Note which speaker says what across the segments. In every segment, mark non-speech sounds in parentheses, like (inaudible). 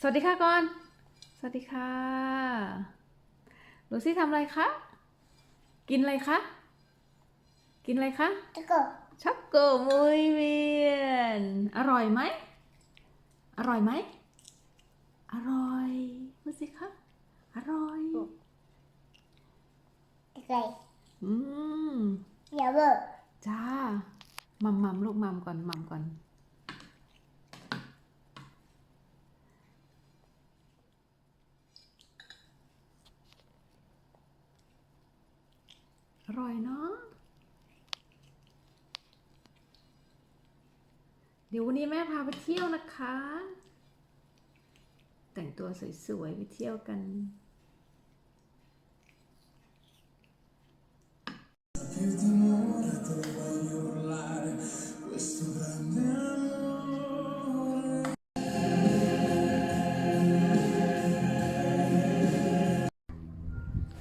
Speaker 1: สวัสดีค่ะก่อน สวัสดีค่ะลูซี่ทำอะไรคะ กินอะไรคะ กินอะไรคะ
Speaker 2: ช็อกโก
Speaker 1: ช็อกโกมุยเวียน อร่อยไหม อร่อยไหม อร่อยลูซี่คะ อร่อย
Speaker 2: อะไร
Speaker 1: อืม
Speaker 2: เดี๋ยวเบอ
Speaker 1: จ้ามัมมัมลูกมัมก่อนมัมก่อน อร่อยเนาะเดี๋ยววันนี้แม่พาไปเที่ยวนะคะ แต่งตัวสวยๆไปเที่ยวกัน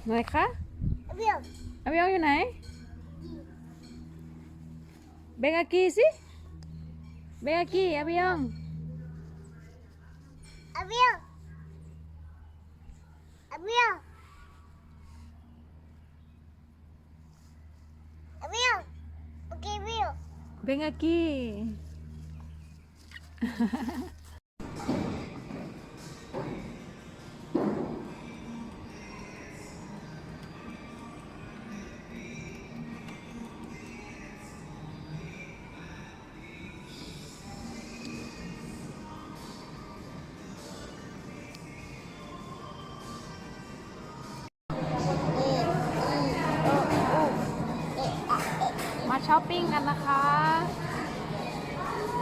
Speaker 1: ไหนคะ avión una ¿eh?
Speaker 2: Ven aquí, ¿sí? Ven aquí, avión. Avión. Avión. Avión. Ok,
Speaker 1: avión. Ven aquí. (laughs) ช้อปปิ้งกันนะคะ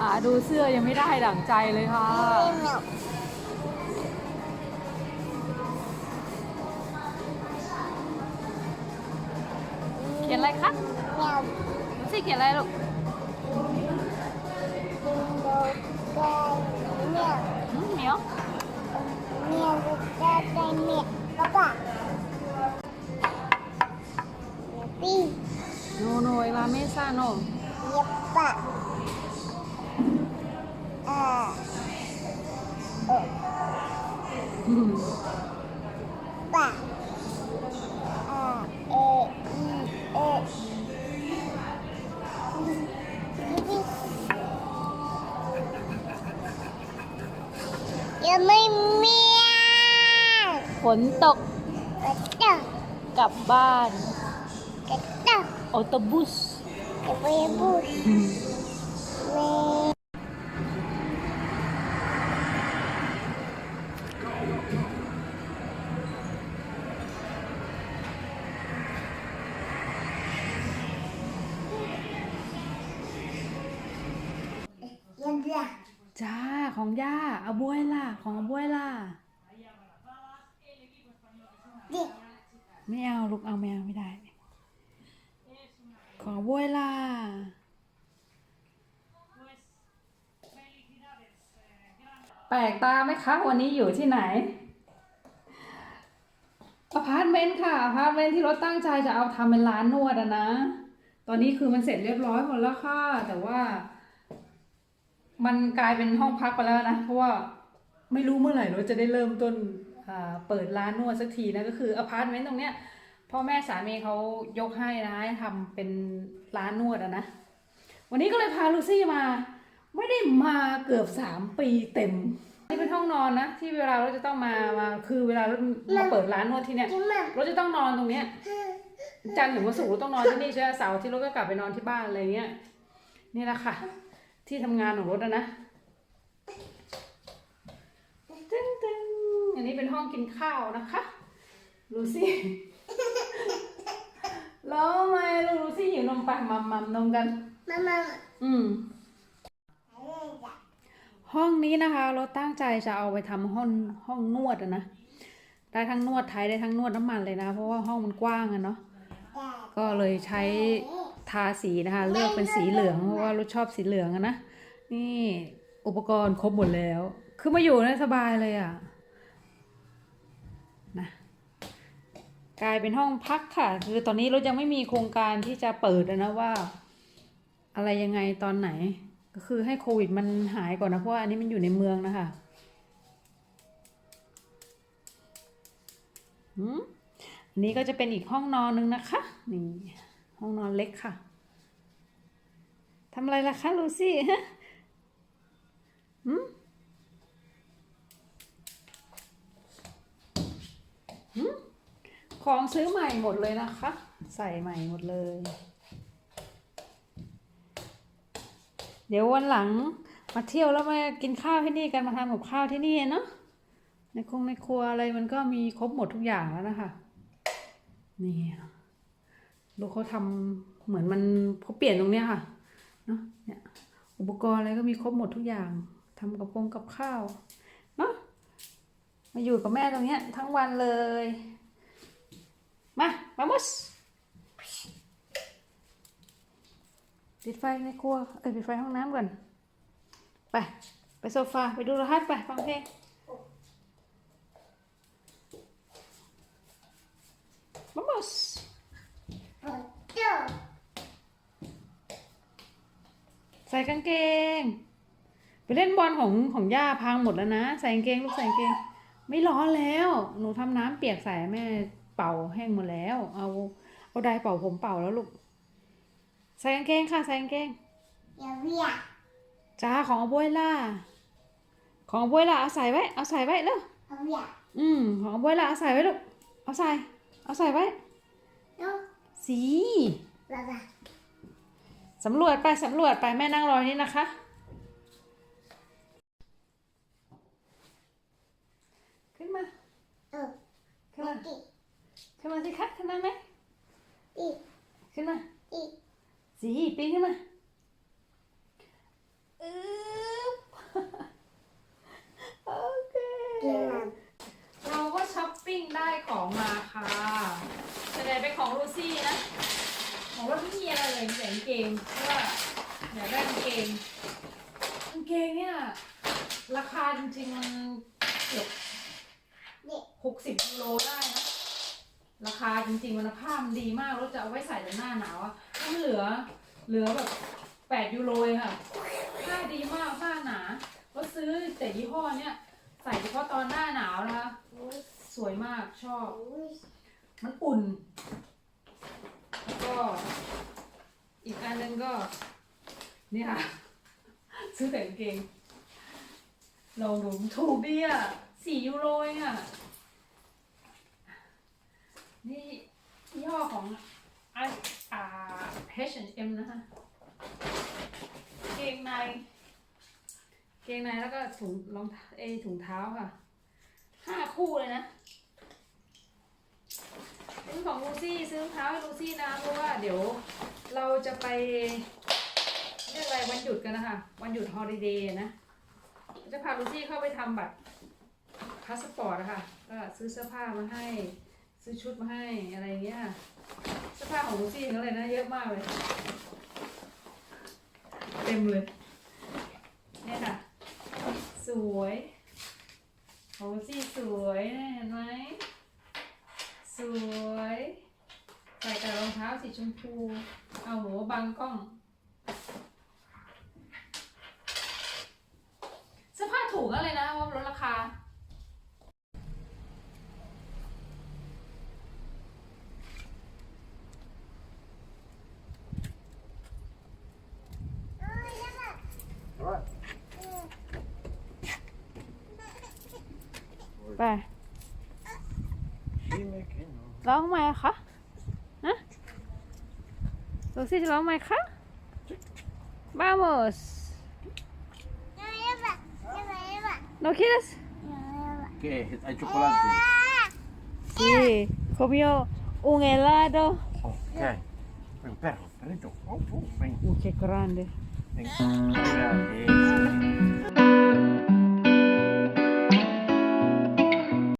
Speaker 1: อ่ดูเสื้อยังไม่ได้ดั่งใจเลยค่ะ เขียนอะไรคะ
Speaker 2: น้อ
Speaker 1: งซี่เขียนอะไรลูกเหมียว
Speaker 2: เหมียว
Speaker 1: จะใจเหมียวป้า
Speaker 2: hoy la mesa no?
Speaker 1: Yeppa. Ah.
Speaker 2: Oh. Pa. Ah, eh, eh. Giờ mới mía.
Speaker 1: ฝนตก
Speaker 2: Bắt đầu.
Speaker 1: กลับบ้าน
Speaker 2: Autobus. Autobus. Hmm. Yeah.
Speaker 1: จ้าของย่าอาบวยล่ะ ของอาบวยล่ะไม่เอาลูกเอาแมวไม่ได้ ของบวยล่ะแปลกตาไหมคะวันนี้อยู่ที่ไหนอพาร์ตเมนต์ค่ะอพาร์ตเมนต์ที่รถตั้งใจจะเอาทำเป็นร้านนวดอะนะ ตอนนี้คือมันเสร็จเรียบร้อยหมดแล้วค่ะ แต่ว่า มันกลายเป็นห้องพักไปแล้วนะ เพราะว่าไม่รู้เมื่อไหร่ราจะได้เริ่มต้นเปิดร้านนวดสักทีนะก็คืออพาร์ตเมนต์ตรงเนี้ย พ่อแม่สามีเขายกให้นะให้ทำเป็นร้านนวดอะนะ วันนี้ก็เลยพาลูซี่มา ไม่ได้มาเกือบสามปีเต็ม นี่เป็นห้องนอนนะที่เวลาเราจะต้องมามาคือเวลาเรามาเปิดร้านนวดที่เนี่ย
Speaker 2: กินมา
Speaker 1: เราจะต้องนอนตรงเนี้ยจันทร์ถึงวันศุกร์เราต้องนอนที่นี่ใช่ไหมเสาร์อาที่เราก็กลับไปนอนที่บ้านอะไรเงี้ยนี่แหละค่ะ ที่ทำงานของรถนะนะตึ้งตึ้งอันนี้เป็นห้องกินข้าวนะคะลูซี่ แล้วทำไมลูกลูซี่หิวนมไปมัมมัมนมกัน
Speaker 2: มามา
Speaker 1: อืม ห้องนี้นะคะ เราตั้งใจจะเอาไปทำห้องห้องนวดอะนะ ได้ทั้งนวดไทยได้ทั้งนวดน้ำมันเลยนะ เพราะว่าห้องมันกว้างอะเนาะ ก็เลยใช้ทาสีนะคะ เลือกเป็นสีเหลืองเพราะว่าเราชอบสีเหลืองอะนะ นี่อุปกรณ์ครบหมดแล้ว คือมาอยู่ได้สบายเลยอะนะ กลายเป็นห้องพักค่ะ คือตอนนี้เรายังไม่มีโครงการที่จะเปิดนะว่า อะไรยังไงตอนไหน ก็คือให้โควิดมันหายก่อนนะ เพราะว่าอันนี้มันอยู่ในเมืองนะคะหืมอันนี้ก็จะเป็นอีกห้องนอนหนึ่งนะคะ นี่ ห้องนอนเล็กค่ะทำอะไรล่ะคะลูซี่ฮะหืมหืม ของซื้อใหม่หมดเลยนะคะ ใส่ใหม่หมดเลย เดี๋ยววันหลังมาเที่ยวแล้วมากินข้าวที่นี่กันมาทำกับข้าวที่นี่เนาะในคงในครัวอะไรมันก็มีครบหมดทุกอย่างแล้วนะคะ นี่ลูเขาทำเหมือนมันเขาเปลี่ยนตรงเนี้ยค่ะเนาะเนี่ยอุปกรณ์อะไรก็มีครบหมดทุกอย่างทำกับพงกับข้าวเนาะมาอยู่กับแม่ตรงเนี้ยทั้งวันเลย มามามุสปิดไฟในครัว เอ้ยปิดไฟห้องน้ำก่อน ไป ไปโซฟา ไปดูโทรทัศน์ไป ฟังเพลง Vamos
Speaker 2: โอ้เจ้า
Speaker 1: ใส่กางเกง ไปเล่นบอลของของย่าพังหมดแล้วนะ ใส่กางเกง ลูกใส่กางเกง ไม่ร้อนแล้ว หนูทำน้ำเปียกใส่แม่ เป่าแห้งหมดแล้ว เอาเอาไดร์เป่าผมเป่าแล้วลูก ใส่กางเกงค่ะ ใส่กางเกง
Speaker 2: อย่าเวีย
Speaker 1: จ้าของอบวยล่าของอบวยล่าเอาใส่ไว้ เอาใส่ไว้เร็ว
Speaker 2: เอาเวีย
Speaker 1: อืมของอบวยล่าเอาใส่ไว้ลูก เอาใส่ เอาใส่ไว้
Speaker 2: โน้
Speaker 1: สี
Speaker 2: ลาลา
Speaker 1: สำรวจไปสำรวจไปแม่นั่งรอนี่นะคะ ขึ้นมา
Speaker 2: เออ
Speaker 1: ขึ้นมา
Speaker 2: อีก
Speaker 1: ขึ้นมาสิคะขึ้นมาไหม
Speaker 2: อีก
Speaker 1: ขึ้นมา
Speaker 2: อีก
Speaker 1: สีปีนขึ้นมาอึ๊บโอเค
Speaker 2: เกี่ยว
Speaker 1: เราก็ช้อปปิ้งได้ของมาค่ะแต่ไหนเป็นของลูซี่นะ ของว่าไม่มีอะไรเลยมีแต่กางเกงเพราะว่าอยากได้กางเกงกางเกงเนี่ยราคาจริงๆมันเกือบ
Speaker 2: เด็ก
Speaker 1: หกสิบยูโรได้นะ ราคาจริงๆมันภาพมันดีมากแล้วจะเอาไว้ใส่ในหน้าหนาวอะถ้ามันเหลือ เหลือแบบแปดยูโรเองค่ะผ้าดีมากผ้าหนาก็ซื้อแต่ยี่ห้อเนี้ยใส่เฉพาะตอนหน้าหนาวนะคะ สวยมากชอบ มันอุ่น แล้วก็ อีกอันหนึงก็ เนี่ยซื้อแต่กางเกงลองดูถูกดีอะสี่ยูโรเองอะ นี่ยี่ห้อของไออ่า H&M นะคะเกงใน เกงในแล้วก็ถุงรองเอถุงเท้าค่ะห้าคู่เลยนะซื้อของลูซี่ซื้อเท้าให้ลูซี่นะเพราะว่าเดี๋ยวเราจะไปเรียกอะไรวันหยุดกันนะคะ วันหยุดฮอลิเดย์นะ จะพาลูซี่เข้าไปทำบัตรพาสปอร์ตนะคะก็ซื้อเสื้อผ้ามาให้ ซื้อชุดมาให้อะไรเงี้ยเสื้อผ้าของลูซี่ทั้งเลยนะเยอะมากเลย เต็มเลยเนี่ยค่ะ สวยของลูซี่สวยนะเห็นไหมสวย ใส่กับรองเท้าสีชมพู เอาหนูบังกล้อง ไป
Speaker 3: She making
Speaker 1: ร้องไหมคะฮะลูซี่จะร้องไหมคะ Vamos
Speaker 2: อย่าเวียอย่าเวียอย่าเวีย
Speaker 1: no quieres
Speaker 3: ¿Qué? ¿Hay chocolate?
Speaker 1: sí comió un helado
Speaker 3: Oh, ¿qué hay? Ven, perro, perrito. Oh, oh, ven.
Speaker 1: uy qué grande
Speaker 3: ven. Mira, eh,